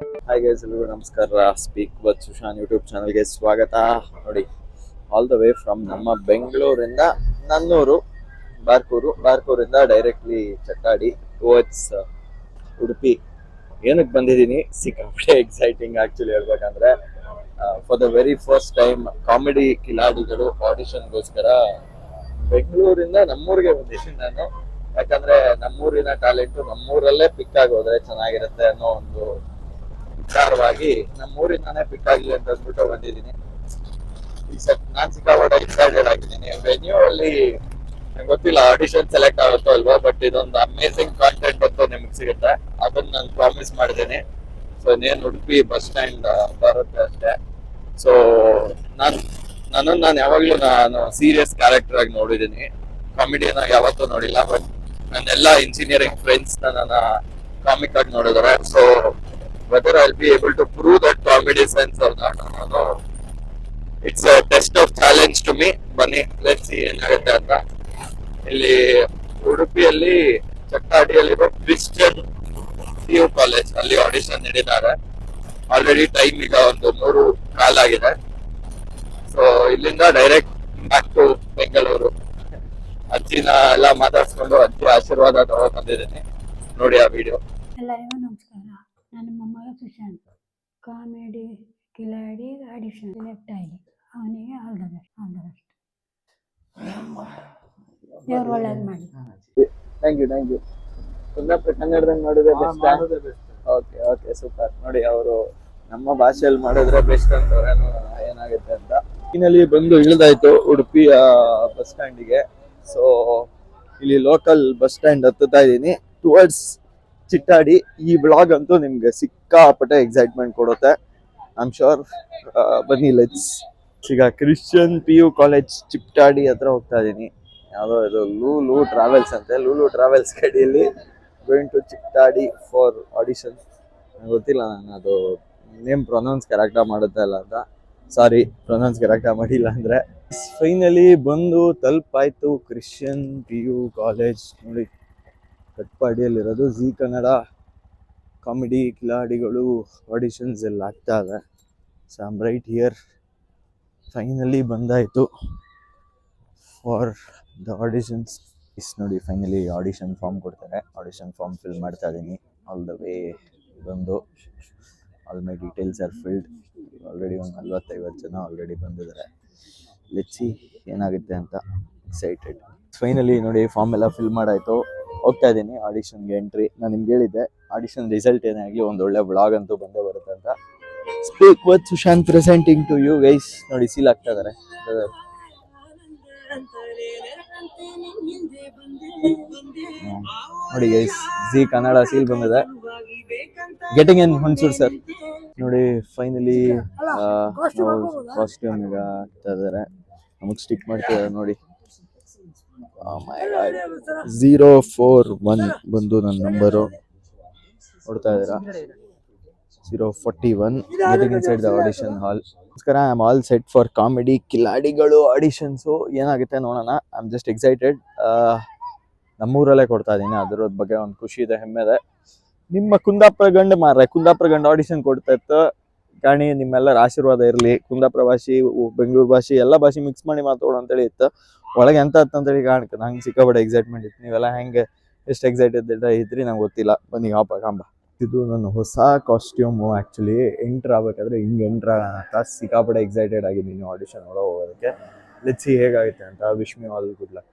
Hi guys ಎಲ್ಲರಿಗೂ ನಮಸ್ಕಾರ. Speak ವತ್ Sushan YouTube ಚಾನಲ್ಗೆ ಸ್ವಾಗತ. ನೋಡಿ ಆಲ್ ದ ವೇ ಫ್ರಮ್ ನಮ್ಮ ಬೆಂಗಳೂರಿಂದ ನನ್ನೂರು ಬಾರ್ಕೂರು ಬಾರ್ಕೂರಿಂದ ಡೈರೆಕ್ಟ್ಲಿ ಚಟ್ಟಾಡಿ ಟುವರ್ಡ್ಸ್ ಉಡುಪಿ ಏನಕ್ಕೆ ಬಂದಿದ್ದೀನಿ? ಸಿಕ್ಕಾಪಟ್ಟೆ ಎಕ್ಸೈಟಿಂಗ್ ಆ್ಯಕ್ಚುಲಿ ಹೇಳ್ಬೇಕಂದ್ರೆ for the very first time comedy Khiladigalu ಆಡಿಷನ್ಗೋಸ್ಕರ ಬೆಂಗಳೂರಿಂದ ನಮ್ಮೂರಿಗೆ ಬಂದಿದ್ದೀನಿ ನಾನು. ಯಾಕಂದ್ರೆ ನಮ್ಮೂರಿನ ಟ್ಯಾಲೆಂಟು ನಮ್ಮೂರಲ್ಲೇ ಪಿಕ್ ಆಗೋದ್ರೆ ಚೆನ್ನಾಗಿರುತ್ತೆ ಅನ್ನೋ ಒಂದು ವಿಚಾರವಾಗಿ ನಮ್ಮೂರಿಂದಾನೇ ಪಿಕ್ ಆಗಲಿ ಅಂತ ಅಂದ್ಬಿಟ್ಟು ಬಂದಿದ್ದೀನಿ. ಈ ಸತ್ ನಾನ್ ಸಿಕ್ಕಾಪಟ್ಟೆ ಎಕ್ಸೈಟೆಡ್ ಆಗಿದ್ದೀನಿ. ವೆನ್ಯೂ ಅಲ್ಲಿ ನಂಗೆ ಗೊತ್ತಿಲ್ಲ ಆಡಿಷನ್ ಸೆಲೆಕ್ಟ್ ಆಗುತ್ತೋ ಅಲ್ವಾ ಬಟ್ ಇದೊಂದು ಅಮೇಸಿಂಗ್ ಕಾಂಟೆಂಟ್ ಬಂತು ನಿಮ್ಗೆ ಸಿಗುತ್ತೆ. ಅದನ್ನ ನಾನು ಪ್ರಾಮಿಸ್ ಮಾಡಿದ್ದೀನಿ ಸೊ ಇನ್ನೇನು ಉಡುಪಿ ಬಸ್ ಸ್ಟ್ಯಾಂಡ್ ಬರುತ್ತೆ ಅಷ್ಟೇ. ಸೊ ನಾನು, ನನ್ನನ್ನು ನಾನು ಯಾವಾಗ್ಲೂ ನಾನು ಸೀರಿಯಸ್ ಕ್ಯಾರೆಕ್ಟರ್ ಆಗಿ ನೋಡಿದ್ದೀನಿ. ಕಾಮಿಡಿಯನ್ನ ಯಾವತ್ತೂ ನೋಡಿಲ್ಲ ಬಟ್ ನನ್ನೆಲ್ಲ ಇಂಜಿನಿಯರಿಂಗ್ ಫ್ರೆಂಡ್ಸ್ ನನ್ನ ಕಾಮಿಕ್ ಆಗಿ ನೋಡಿದಾರೆ so whether I be able to prove that comedy sense of ನಾನು it's test of challenge to me ಬನ್ನಿ ಲೆಟ್ಸ್ ಸಿ ಅಂತ. ಇಲ್ಲಿ ಉಡುಪಿಯಲ್ಲಿ ಚಟ್ಟಾಡಿಯಲ್ಲಿರೋ ಕ್ರಿಶ್ಚಿಯನ್ ಸಿ ಯು ಕಾಲೇಜ್ ಅಲ್ಲಿ ಆಡಿಷನ್ ನೀಡಿದ್ದಾರೆ. ಆಲ್ರೆಡಿ ಟೈಮ್ ಈಗ ಒಂದು ಮೂರು ಕಾಲಾಗಿದೆ ಸೊ ಇಲ್ಲಿಂದ ಡೈರೆಕ್ಟ್ ಬ್ಯಾಕ್ ಟು ಬೆಂಗಳೂರು ಅಜ್ಜಿನ ಎಲ್ಲ ಮಾತಾಡ್ಸ್ಕೊಂಡು ಅಜ್ಜಿ ಆಶೀರ್ವಾದ ತಗೊಂಡ್ ಬಂದಿದ್ದೀನಿ ನೋಡಿ ಆ ವಿಡಿಯೋ ನಮಸ್ಕಾರ. ನನ್ನ ಮೊಮ್ಮಗ Sushant. Comedy Khiladi audition. Select ಆಗಿ. ಅವನಿಗೆ all the best all the best ದೇವ್ರು ಒಳ್ಳೇದು ಮಾಡಿ. Thank you thank you Kundapura ಕನ್ನಡದಲ್ಲಿ ನೋಡಿದ್ರೆ ಬೆಸ್ಟ್ ಓಕೆ ಓಕೆ ಸೂಪರ್ ನೋಡಿ ಅವರು ನಮ್ಮ ಭಾಷೆಯಲ್ಲಿ ಮಾಡಿದ್ರೆ ಬೆಸ್ಟ್ ಅಂತವ್ರೇನು ಏನಾಗುತ್ತೆ ಅಂತ. ಇನ್ನಲ್ಲಿ ಬಂದು ಇಳಿದಾಯ್ತು ಉಡುಪಿಯ ಬಸ್ ಸ್ಟ್ಯಾಂಡಿಗೆ ಸೊ ಇಲ್ಲಿ ಲೋಕಲ್ ಬಸ್ ಸ್ಟ್ಯಾಂಡ್ ಹತ್ತುತ್ತಾ ಇದ್ದೀನಿ. ಟುವರ್ಡ್ಸ್ ಚಿಟ್ಟಾಡಿ ಈ ಬ್ಲಾಗ್ ಅಂತೂ ನಿಮ್ಗೆ ಸಿಕ್ಕಾಪಟ್ಟೆ ಎಕ್ಸೈಟ್ಮೆಂಟ್ ಕೊಡುತ್ತೆ. ಐ ಆಮ್ ಶೋರ್ ಬನ್ನಿ ಲೆಟ್ಸ್ ಈಗ Christian P U college Chittadi ಹತ್ರ ಹೋಗ್ತಾ ಇದ್ದೀನಿ ಯಾವುದೋ ಇದು ಲೂಲು ಟ್ರಾವೆಲ್ಸ್ ಅಂತೆ. ಲೂಲು ಟ್ರಾವೆಲ್ಸ್ ಕಡೆಯಲ್ಲಿ going to Chittadi for audition ಗೊತ್ತಿಲ್ಲ ನಾನು ಅದು ನೇಮ್ ಪ್ರೊನೌನ್ಸ್ ಕರೆಕ್ಟಾಗಿ ಮಾಡುತ್ತಾ ಇಲ್ಲ ಅಂತ. ಸಾರಿ ಪ್ರೊನೌನ್ಸ್ ಕರೆಕ್ಟಾಗಿ ಮಾಡಿಲ್ಲ ಅಂದರೆ. ಫೈನಲಿ ಬಂದು ತಲುಪಾಯ್ತು ಕ್ರಿಶ್ಚಿಯನ್ ಪಿ ಯು ಕಾಲೇಜ್ ನೋಡಿ. ಕಟ್ಪಾಡಿಯಲ್ಲಿರೋದು ಜಿ ಕನ್ನಡ ಕಾಮಿಡಿ ಕಿಲಾಡಿಗಳು ಆಡಿಷನ್ಸ್ ಎಲ್ಲ ಆಗ್ತಾ ಇದೆ. So am right here finally ಬಂದಾಯಿತು. For the auditions is ನೋಡಿ ಫೈನಲಿ ಆಡಿಷನ್ ಫಾರ್ಮ್ ಕೊಡ್ತಾರೆ ಆಡಿಷನ್ ಫಾರ್ಮ್ ಫಿಲ್ ಮಾಡ್ತಾ ಇದ್ದೀನಿ ಆಲ್ ದ ವೇ ಬಂದು all my details are filled already ಒಂದು ನಲ್ವತ್ತೈವತ್ತು ಜನ ಆಲ್ರೆಡಿ ಬಂದಿದ್ದಾರೆ. ಲೆಚ್ಚಿ ಏನಾಗುತ್ತೆ ಅಂತ. ಎಕ್ಸೈಟೆಡ್ ಫೈನಲಿ ನೋಡಿ ಫಾರ್ಮ್ ಎಲ್ಲ ಫಿಲ್ ಮಾಡಾಯಿತು. ಹೋಗ್ತಾ ಇದ್ದೀನಿ. ಆಡಿಷನ್ಗೆ ಎಂಟ್ರಿ ನಾನು ನಿಮ್ಗೆ ಹೇಳಿದ್ದೆ ಆಡಿಷನ್ ರಿಸಲ್ಟ್ ಏನೇ ಆಗಲಿ ಒಂದು ಒಳ್ಳೆ ಬ್ಲಾಗ್ ಅಂತೂ ಬಂದೇ ಬರುತ್ತೆ ಅಂತ. Speak with Sushant presenting to you vice ನೋಡಿ ಸೀಲ್ ಆಗ್ತಾ ಇದಾರೆ. ನೋಡಿ ಗೈಸ್ ಜಿ ಕನ್ನಡ ಸೀಲ್ ಬಂದಿದೆ. ಗೆಟಿಂಗ್ ಇನ್ ಹುಣಸೂರು ಸರ್ ನೋಡಿ ಫೈನಲಿ ಕಾಸ್ಟ್ಯೂಮ್ ಈಗ ಆಗ್ತಾ ಇದಾರೆ. ನಮಗೆ ಸ್ಟಿಕ್ ಮಾಡ್ತಿದ್ದಾರೆ ನೋಡಿ. ಝೀರೋ ಫೋರ್ ಒನ್ ಬಂದು ನನ್ನ ನಂಬರು ನೋಡ್ತಾ ಇದ್ದೀರಾ? Zero forty one getting inside the audition hall ನಮಸ್ಕಾರ I am all set for comedy Khiladigalu auditions ಏನಾಗುತ್ತೆ ನೋಡೋಣ. ಐ ಆಮ್ ಜಸ್ಟ್ ಎಕ್ಸೈಟೆಡ್ ನಮ್ಮೂರಲ್ಲೇ ಕೊಡ್ತಾ ಇದ್ದೀನಿ ಅದರ ಬಗ್ಗೆ ಒಂದು ಖುಷಿ ಇದೆ ಹೆಮ್ಮೆ ಇದೆ. ನಿಮ್ಮ ಕುಂದಾಪುರ ಗಂಡು ಮಾರ್ರೆ ಕುಂದಾಪುರ ಗಂಡು ಆಡಿಷನ್ ಕೊಡ್ತಾ ಇತ್ತು. ಕಾಣಿ ನಿಮ್ಮೆಲ್ಲರ ಆಶೀರ್ವಾದ ಇರಲಿ. ಕುಂದಾಪುರ ಭಾಷೆ ಬೆಂಗಳೂರು ಭಾಷೆ, ಎಲ್ಲ ಭಾಷೆ ಮಿಕ್ಸ್ ಮಾಡಿ ಮಾತಾಡೋ ಅಂತೇಳಿ ಇತ್ತು. ಒಳಗೆ ಎಂತ ಅಂತ ಅಂತೇಳಿ ಕಾಣಕ್ಕೆ ನಂಗೆ ಸಿಕ್ಕಾಪಟ್ಟೆ ಎಕ್ಸೈಟ್ಮೆಂಟ್ ಇತ್ತು. ನೀವೆಲ್ಲ ಹೆಂಗೆ ಎಷ್ಟು ಎಕ್ಸೈಟೆಡ್ ಇದ್ರಿ ನಂಗೆ ಗೊತ್ತಿಲ್ಲ. ಬನ್ನಿ, ಹಾಪ, ಕಾಂಬ. ಇದು ನನ್ನ ಹೊಸ ಕಾಸ್ಟ್ಯೂಮು ಆ್ಯಕ್ಚುಲಿ ಎಂಟ್ರ್ ಆಗ್ಬೇಕಾದ್ರೆ ಹಿಂಗೆ ಎಂಟ್ರ್ ಅಂತ ಸಿಕ್ಕಾಪಟ್ಟೆ ಎಕ್ಸೈಟೆಡ್ ಆಗಿದ್ದೀನಿ ಆಡಿಷನ್ ಒಳಗೆ ಹೋಗೋದಕ್ಕೆ. ಲೆಟ್ಸಿ ಹೇಗಾಗುತ್ತೆ ಅಂತ ವಿಶ್ ಮಿ ಆಲ್ ಲಕ್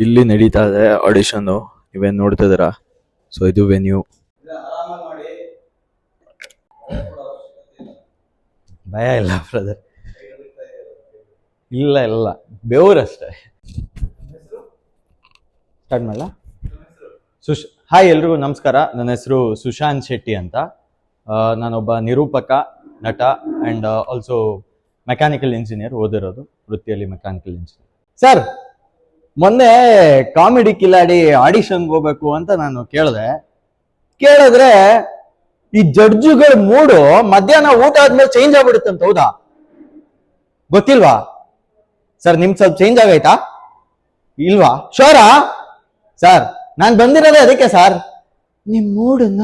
ಇಲ್ಲಿ ನಡೀತಾ ಇದೆ ಆಡಿಷನ್ನು ನೀವೇನು ನೋಡ್ತಿದ್ದೀರಾ ಸೊ ಇದು ವೆನ್ಯೂ ಭಯ ಇಲ್ಲ ಬ್ರದರ್ ಇಲ್ಲ ಇಲ್ಲ. ಬೆವರಷ್ಟೇ ಸ್ಟಾರ್ಟ್ ಮಾಡಲ್ಲ ಸುಶ್ ಹಾಯ್ ಎಲ್ರಿಗೂ, ನಮಸ್ಕಾರ. ನನ್ನ ಹೆಸರು ಸುಶಾಂತ್ ಶೆಟ್ಟಿ ಅಂತ. ನಾನೊಬ್ಬ ನಿರೂಪಕ, ನಟ ಆ್ಯಂಡ್ ಆಲ್ಸೋ ಮೆಕ್ಯಾನಿಕಲ್ ಇಂಜಿನಿಯರ್ ಓದಿರೋದು, ವೃತ್ತಿಯಲ್ಲಿ ಮೆಕ್ಯಾನಿಕಲ್ ಇಂಜಿನಿಯರ್ ಸರ್ ಮೊನ್ನೆ ಕಾಮಿಡಿ ಕಿಲಾಡಿ ಆಡಿಷನ್ಗೆ ಹೋಗ್ಬೇಕು ಅಂತ ನಾನು ಕೇಳಿದೆ. ಕೇಳಿದ್ರೆ ಈ ಜಡ್ಜುಗಳ ಮೂಡು ಮಧ್ಯಾಹ್ನ ಊಟ ಆದ್ಮೇಲೆ ಚೇಂಜ್ ಆಗ್ಬಿಡುತ್ತಂತ ಹೌದಾ? ಗೊತ್ತಿಲ್ವಾ? ಸರ್ ನಿಮ್ ಸ್ವಲ್ಪ ಚೇಂಜ್ ಆಗೈತಾ? ಇಲ್ವಾ? ಶೋರಾ? ಸರ್, ನಾನ್ ಬಂದಿರೋದೇ ಅದಕ್ಕೆ ಸರ್. ನಿಮ್ ಮೂಡನ್ನ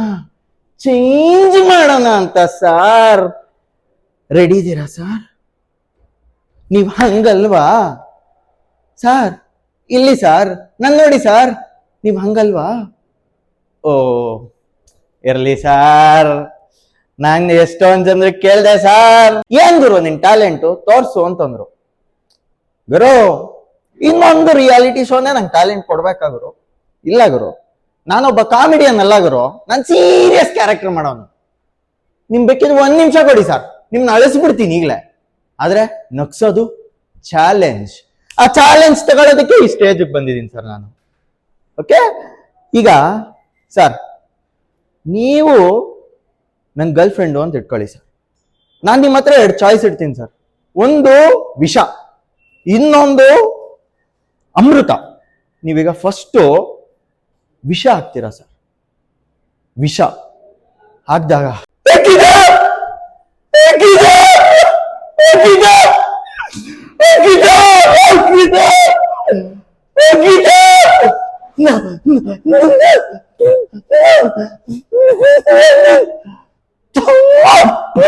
ಚೇಂಜ್ ಮಾಡೋಣ ಅಂತ ಸರ್. ರೆಡಿ ಇದ್ದೀರಾ ಸರ್? ನೀವ್ ಹಂಗಲ್ವಾ? ಸರ್, ಇಲ್ಲಿ ಸರ್. ನನ್ ನೋಡಿ ಸರ್. ನೀವ್ ಹಂಗಲ್ವಾ? ಓ ಇರ್ಲಿ ಸಾರ್. ನಂಗೆ ಎಷ್ಟೊಂದ್ ಜನರಿಗೆ ಕೇಳ್ದೆ ಸಾರ್. ಏನ್ ಗುರು ನಿನ್ ಟ್ಯಾಲೆಂಟು? ತೋರ್ಸು ಅಂತಂದ್ರು. ಗುರು, ಇನ್ನೊಂದು ರಿಯಾಲಿಟಿ ಶೋನೇ ನಂಗೆ ಟ್ಯಾಲೆಂಟ್ ಕೊಡ್ಬೇಕಾ ಗುರು ಇಲ್ಲ ಗುರು. ನಾನೊಬ್ಬ ಕಾಮಿಡಿಯನ್ ಅಲ್ಲ ಗುರು. ನಾನು ಸೀರಿಯಸ್ ಕ್ಯಾರೆಕ್ಟರ್ ಮಾಡೋನು. ನಿಮ್ ಬೇಕಿದ್ರೆ ಒಂದ್ ನಿಮಿಷ ಕೊಡಿ ಸರ್. ನಿಮ್ನ ಅಳಿಸ್ಬಿಡ್ತೀನಿ ಈಗಲೇ. ಆದ್ರೆ ನಗ್ಸೋದು ಚಾಲೆಂಜ್. ಆ ಚಾಲೆಂಜ್ ತಗೊಳ್ಳೋದಕ್ಕೆ ಈ ಸ್ಟೇಜ್ ಬಂದಿದ್ದೀನಿ ಸರ್ ನಾನು. ಓಕೆ? ಈಗ, ಸರ್ ನೀವು ನನ್ನ ಗರ್ಲ್ ಫ್ರೆಂಡು ಅಂತ ಇಟ್ಕೊಳ್ಳಿ ಸರ್. ನಾನು ನಿಮ್ಮ ಹತ್ರ ಎರಡು ಚಾಯ್ಸ್ ಇಡ್ತೀನಿ ಸರ್. ಒಂದು ವಿಷ, ಇನ್ನೊಂದು ಅಮೃತ. ನೀವೀಗ ಫಸ್ಟು ವಿಷ ಹಾಕ್ತೀರಾ ಸರ್? ವಿಷ ಹಾಕ್ದಾಗ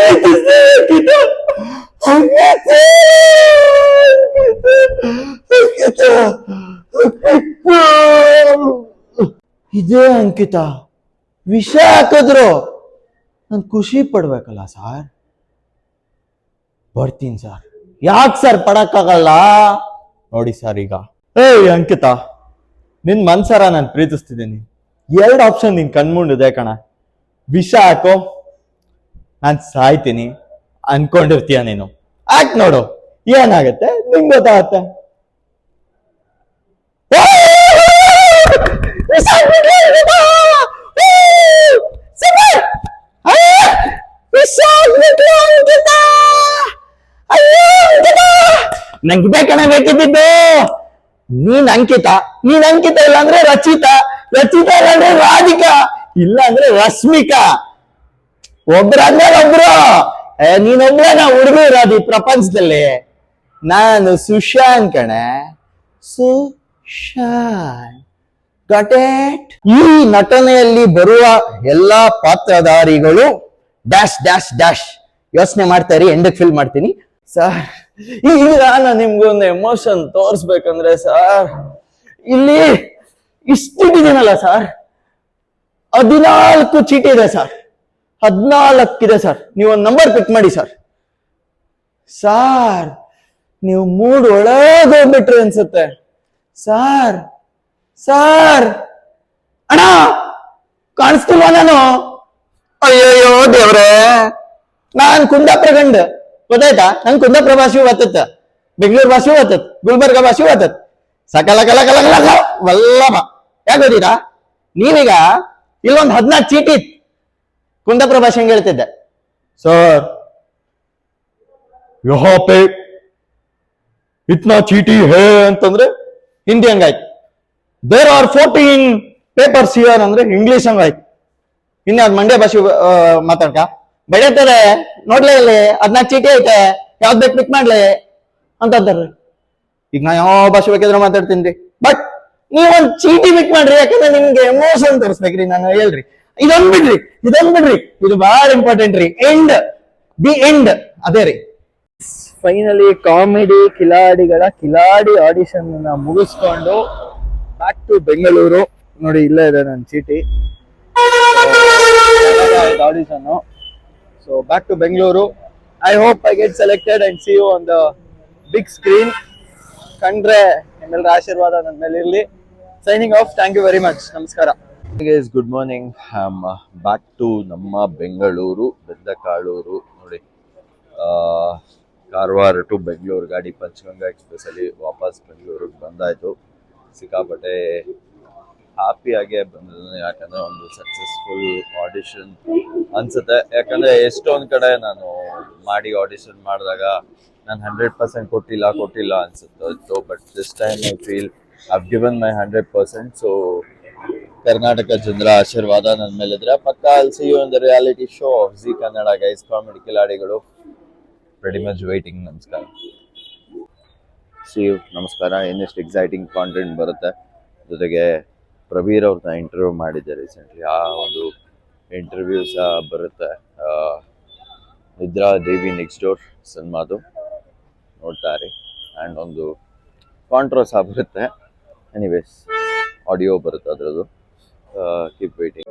ಏಕಿದೆ? ಇದೇ ಅಂಕಿತ. ವಿಷ ಹಾಕಿದ್ರು. ನಾನು ಖುಷಿ ಪಡ್ಬೇಕಲ್ಲ ಸಾರ್? ಬರ್ತೀನಿ ಸರ್. ಯಾಕೆ ಸರ್ ಪಡಕ್ಕಾಗಲ್ಲ? ನೋಡಿ ಸರ್ ಈಗ. ಏಯ್ ಅಂಕಿತ, ನಿನ್ ಮನ್ಸರ ನಾನು ಪ್ರೀತಿಸ್ತಿದ್ದೀನಿ. ಎರಡು ಆಪ್ಷನ್ ನಿನ್ ಕಣ್ಮುಂಡಿದೆ ಕಣ. ವಿಷ ಹಾಕೋ, ನಾನ್ ಸಾಯ್ತೀನಿ, ಅನ್ಕೊಂಡಿರ್ತೀಯ ನೀನು. ಆಕ್ ನೋಡು, ಏನಾಗತ್ತೆ? ನಿಂಗೆ ಗೊತ್ತಾಗತ್ತೆ. ನಂಗೆ ಬೇಕಣ ಬೇಕಿದ್ದು. ನೀನ್ ಅಂಕಿತ ನೀನ್ ಅಂಕಿತ ಇಲ್ಲ ಅಂದ್ರೆ ರಚಿತಾ. ರಚಿತಾ ಅಂದ್ರೆ ರಾಧಿಕಾ ಇಲ್ಲ ಅಂದ್ರೆ ರಶ್ಮಿಕಾ. ಒಬ್ರಂದ್ರೆ ಒಬ್ರು. ಏ, ನೀನೊಬ್ರೇ ನಾ ಹುಡುಗಿ ಇರೋದು ಈ ಪ್ರಪಂಚದಲ್ಲಿ. ನಾನು ಸುಶಾಂತ್ ಕಣೆ. ಸುಶಾನ್? ಈ ನಟನೆಯಲ್ಲಿ ಬರುವ ಎಲ್ಲಾ ಪಾತ್ರಧಾರಿಗಳು ಡ್ಯಾಶ್ ಡ್ಯಾಶ್ ಡ್ಯಾಶ್. ಯೋಚನೆ ಮಾಡ್ತಾ ಇರಿ ಎಂಡಕ್ ಫಿಲ್ ಮಾಡ್ತೀನಿ. ಸರ್ ಈಗ ನಾನು ನಿಮ್ಗೊಂದು ಎಮೋಷನ್ ತೋರಿಸ್ಬೇಕಂದ್ರೆ ಸರ್ ಇಲ್ಲಿ ಇಷ್ಟಿಟ್ಟಿದ್ದೀನಲ್ಲ ಸರ್? ಹದಿನಾಲ್ಕು ಚೀಟಿ ಇದೆ ಸರ್. ಹದಿನಾಲ್ಕಿದೆ ಸರ್. ನೀವು ಒಂದು ನಂಬರ್ ಪಿಕ್ ಮಾಡಿ ಸರ್. ಸಾರ್, ನೀವು ಮೂಡ್ ಒಳಗೋಗ್ಬಿಟ್ರಿ ಅನ್ಸುತ್ತೆ. Sir sir. ಅಣ್ಣ, ಕಾಣಿಸ್ತಿಲ್ವಾ ನಾನು? ಅಯ್ಯಯ್ಯೋ ದೇವ್ರೆ. ನಾನ್ ಕುಂದಾಪುರ ಗಂಡ. ಗೊತ್ತಾಯ್ತಾ? ನಂಗೆ ಕುಂದಾಪುರ ಭಾಷೆ ಬತ್ತತ್ತ ಬೆಂಗಳೂರು ಭಾಷೆ ಬತ್ತತ್ ಗುಲ್ಬರ್ಗ ಭಾಷೆ ಓದತ್ ಸಕಲ, ಕಲ ಕಲ ಕಲ ವಲ್ಲಭ. ಯಾಕೆ ನೀವೀಗ ಇಲ್ಲೊಂದು ಹದಿನಾಲ್ಕು ಚೀಟಿ ಇತ್ತು. ಕುಂದಾಪುರ ಭಾಷೆ ಹೆಂಗ್ ಹೇಳ್ತಿದ್ದೆ. ಸರ್ ಯಹಾ ಪೇ ಇತ್ನಾ ಚೀಟಿ ಹೇ ಅಂತಂದ್ರೆ Hindi ಹಂಗಾಯ್ತು. There are fourteen papers year ಅಂದ್ರೆ ಇಂಗ್ಲಿಷ್ ಹಂಗಾಯ್ತು. ಇನ್ಯಾವ್ದು ಮಂಡ್ಯ ಭಾಷೆ ಮಾತಾಡ್ಕ. ಬೆಳೆತದೆ ನೋಡ್ಲೇ ಇಲ್ಲಿ ಹದಿನಾಲ್ಕು ಚೀಟಿ ಐತೆ. ಯಾವ್ದು ಬೇಕು ಪಿಕ್ ಮಾಡ್ಲಿ ಅಂತ ಅಂತಾರ್ರಿ ಈಗ ನಾ ಯಾವ ಭಾಷೆ ಬೇಕಾದ್ರೆ ಮಾತಾಡ್ತೀನಿ ರೀ. ಬಟ್ ನೀವೊಂದ್ ಚೀಟಿ ಪಿಕ್ ಮಾಡ್ರಿ, ಯಾಕಂದ್ರೆ ನಿಮ್ಗೆ ಎಮೋಷನ್ ತೋರಿಸ್ಬೇಕ್ರಿ ನಾನು ಹೇಳ್ರಿ. ಇದೊಂದ್ ಬಿಡ್ರಿ ಇದೊಂದ್ ಬಿಡ್ರಿ. ಇದು ಬಹಳ ಇಂಪಾರ್ಟೆಂಟ್ ರೀ. ಎಂಡ್ ದಿ ಎಂಡ್ ಅದೇ ರೀ. ಫೈನಲಿ ಕಾಮಿಡಿ ಕಿಲಾಡಿಗಳ ಕಿಲಾಡಿ ಆಡಿಷನ್ ಮುಗಿಸ್ಕೊಂಡು ಬ್ಯಾಕ್ ಟು ಬೆಂಗಳೂರು ನೋಡಿ, ಇಲ್ಲೇ ಇದೆ ನನ್ನ ಚೀಟಿ. Audition so back to Bengaluru I hope I get selected and see you on the big screen ಕಂಡ್ರೆ ನಿಮ್ಮೆಲ್ಲರ ಆಶೀರ್ವಾದ ನನ್ನ ಮೇಲೆ ಇರಲಿ. Signing off thank you very much ನಮಸ್ಕಾರ. Guys good morning back to ನಮ್ಮ ಬೆಂಗಳೂರು, ಬೆಂದಕಾಳೂರು. ನೋಡಿ ಕಾರವಾರ ಟು ಬೆಂಗಳೂರು ಗಾಡಿ ಪಂಚಗಂಗಾ ಎಕ್ಸ್ಪ್ರೆಸ್ ಅಲ್ಲಿ ವಾಪಸ್ ಬೆಂಗಳೂರಿಗೆ ಬಂದಾಯ್ತು. ಸಿಕ್ಕಾಪಟ್ಟೆ ಹ್ಯಾಪಿಯಾಗೆ ಬಂದಿದ್ದೀನಿ. ಯಾಕಂದ್ರೆ ಒಂದು ಸಕ್ಸಸ್ಫುಲ್ ಆಡಿಷನ್ ಅನ್ಸುತ್ತೆ. ಯಾಕಂದ್ರೆ ಎಷ್ಟೊಂದು ಕಡೆ ನಾನು ಮಾಡಿ ಆಡಿಷನ್ ಮಾಡಿದಾಗ ನಾನು ಹಂಡ್ರೆಡ್ ಪರ್ಸೆಂಟ್ ಕೊಟ್ಟಿಲ್ಲ ಕೊಟ್ಟಿಲ್ಲ ಅನ್ಸುತ್ತೆ but this time I feel I've given my hundred percent so Karnataka ಜನರ ಆಶೀರ್ವಾದ ನನ್ನ ಮೇಲಿದ್ರೆ ಪಕ್ಕ ಅಲ್ಲಿ see you in the reality show of Zee Kannada guys comedy Khiladigalu. Very much waiting ನಮಸ್ಕಾರ. ಸಿ ಯು ನಮಸ್ಕಾರ. ಇನ್ನೆಷ್ಟು ಎಕ್ಸೈಟಿಂಗ್ ಕಾಂಟೆಂಟ್ ಬರುತ್ತೆ. ಜೊತೆಗೆ ಪ್ರವೀರ್ ಅವ್ರನ್ನ ಇಂಟರ್ವ್ಯೂ ಮಾಡಿದ್ದೆ ರೀಸೆಂಟ್ಲಿ ಆ ಒಂದು ಇಂಟರ್ವ್ಯೂ ಸಹ ಬರುತ್ತೆ. ನಿದ್ರಾ ದೇವಿ ನೆಕ್ಸ್ಟ್ ಡೋರ್ ಸಿನಿಮಾದು. ನೋಡ್ತಾರೆ. ಆ್ಯಂಡ್ ಒಂದು ಕಾಂಟ್ರೋ ಆಗಿರುತ್ತೆ ಎನಿವೇಸ್ ಆಡಿಯೋ ಬರುತ್ತೆ ಅದರದ್ದು. Keep waiting